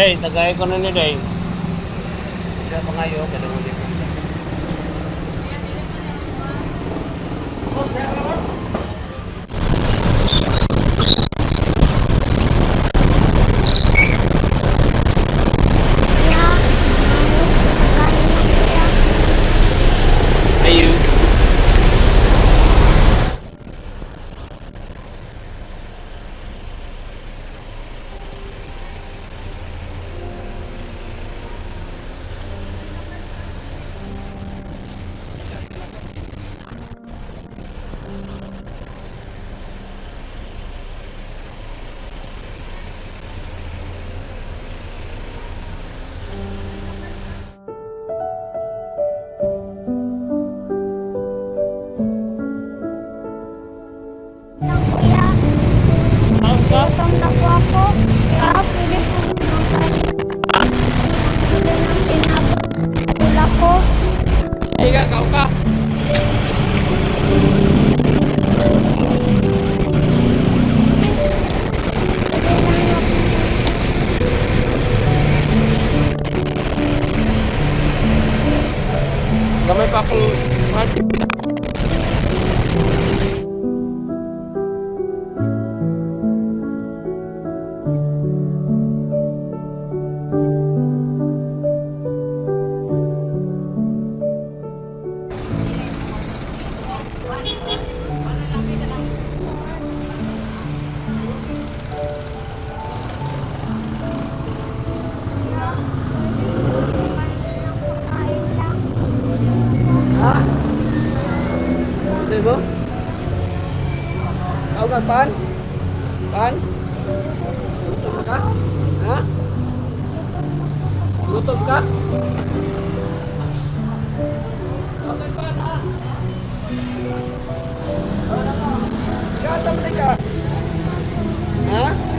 Day, tagay ko na ni Day. Sila pa ngayon, kada mo dito. Ka, pan? Pan? Gutom ka? Ha? Gutom ka? Okay, pan, ha? Kasa mo ka? Ha?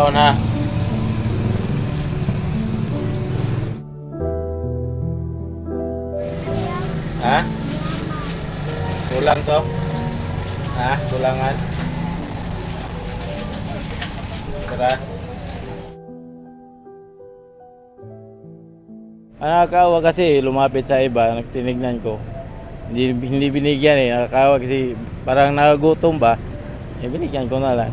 Kahit na ha. Kulang to? Ha? Kulangan? Tara. Nakakawa kasi lumapit sa iba, nagtinignan ko. Hindi, hindi binigyan eh, nakakawa kasi parang nakagutom ba, eh binigyan ko na lang.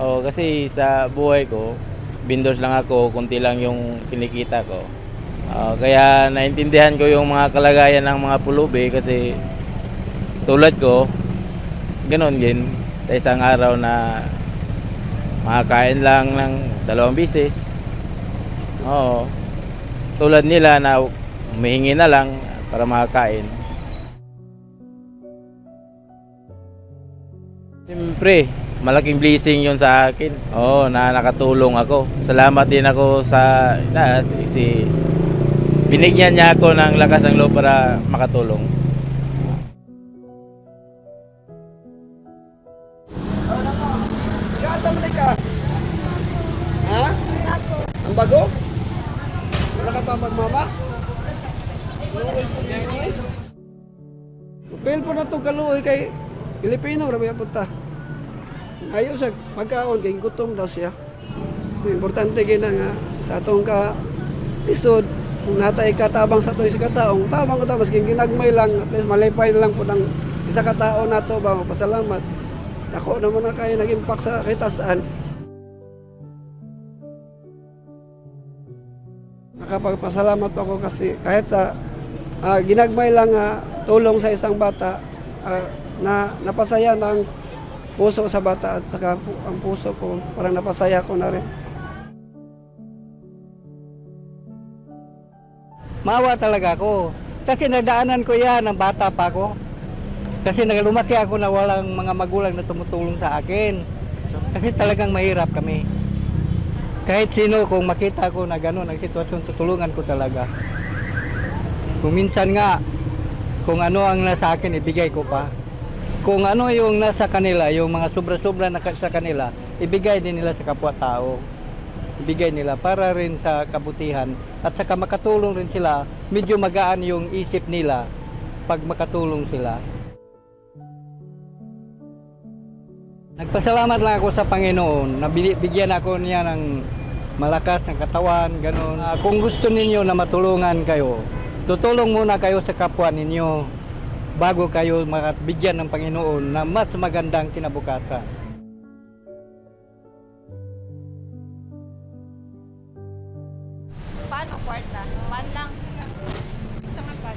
Oo, kasi sa buhay ko, vendors lang ako, kunti lang yung kinikita ko. Ah, kaya naintindihan ko yung mga kalagayan ng mga pulubi kasi tulad ko, ganun din. Sa isang araw na makakain lang ng dalawang bisis. Oo. Tulad nila na humihingi na lang para makakain. Siyempre, malaking blessing yon sa akin. Oo, na nakatulong ako. Salamat din ako sa na, si, si binigyan niya ako ng lakas ng loob para makatulong. Asa man ka? Ha? Ang bago? Wala ka pa magmama? Pil po na itong kaluoy kay Pilipino, ka punta. Ayaw sa pagkaon, kay gutom daw siya. Importante gina nga sa atong ka isod, kung natay katabang sa ito isa kataong, tabang ko tapos kung ginagmay lang, at least malipay na lang po ng isa katao na to ba, pasalamat. Ako naman na kayo nag-impact sa kitasaan. Nakapagpasalamat ako kasi kahit sa ah, ginagmay lang nga tulong sa isang bata ah, na napasaya ng puso sa bata at saka ang puso ko parang napasaya ko na rin. Maawa talaga ako. Kasi nadaanan ko yan ng bata pa ako. Kasi naglumaki ako na walang mga magulang na tumutulong sa akin. Kasi talagang mahirap kami. Kahit sino, kung makita ko na gano'n ang sitwasyon, tutulungan ko talaga. Kung minsan nga, kung ano ang nasa akin, ibigay ko pa. Kung ano yung nasa kanila, yung mga sobra-sobra na sa kanila, ibigay din nila sa kapwa-tao ibigay nila para rin sa kabutihan at saka makatulong rin sila, medyo magaan yung isip nila pag makatulong sila. Nagpasalamat lang ako sa Panginoon na bigyan ako niya ng malakas ng katawan, ganun. Ah, kung gusto ninyo na matulungan kayo, tutulong muna kayo sa kapwa ninyo bago kayo makabigyan ng Panginoon na mas magandang kinabukasan. Paano kwarta? Pan lang. Sa nga pan.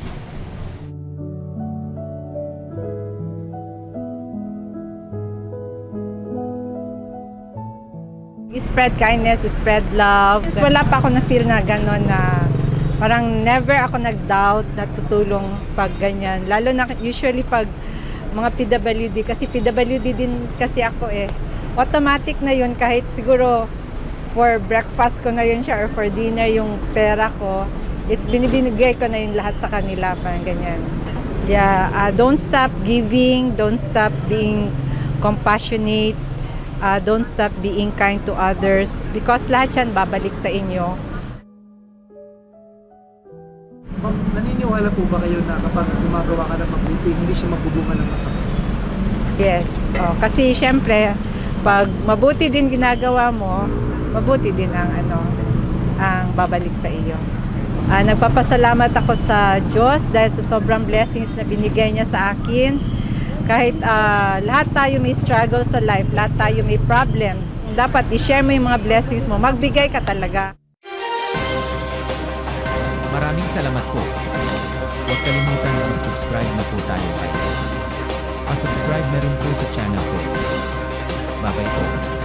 spread kindness, spread love. Yes, wala pa ako na-feel na gano'n na parang never ako nag-doubt na tutulong pag ganyan. Lalo na usually pag mga PWD, kasi PWD din kasi ako eh. Automatic na yun kahit siguro for breakfast ko na yun siya or for dinner yung pera ko. It's binibinigay ko na yun lahat sa kanila, parang ganyan. Yeah, uh, don't stop giving, don't stop being compassionate, uh, don't stop being kind to others because lahat yan babalik sa inyo. Naniniwala po ba kayo na kapag gumagawa ka ng mabuti, hindi siya magbubunga ng masama? Yes. Oh, kasi syempre, pag mabuti din ginagawa mo, mabuti din ang ano, ang babalik sa iyo. Ah, nagpapasalamat ako sa Diyos dahil sa sobrang blessings na binigay niya sa akin. Kahit ah, lahat tayo may struggle sa life, lahat tayo may problems, dapat i-share mo yung mga blessings mo. Magbigay ka talaga. Maraming salamat po. Huwag kalimutan na mag-subscribe na po tayo kay. Pa-subscribe na rin po sa channel ko. Bye-bye po.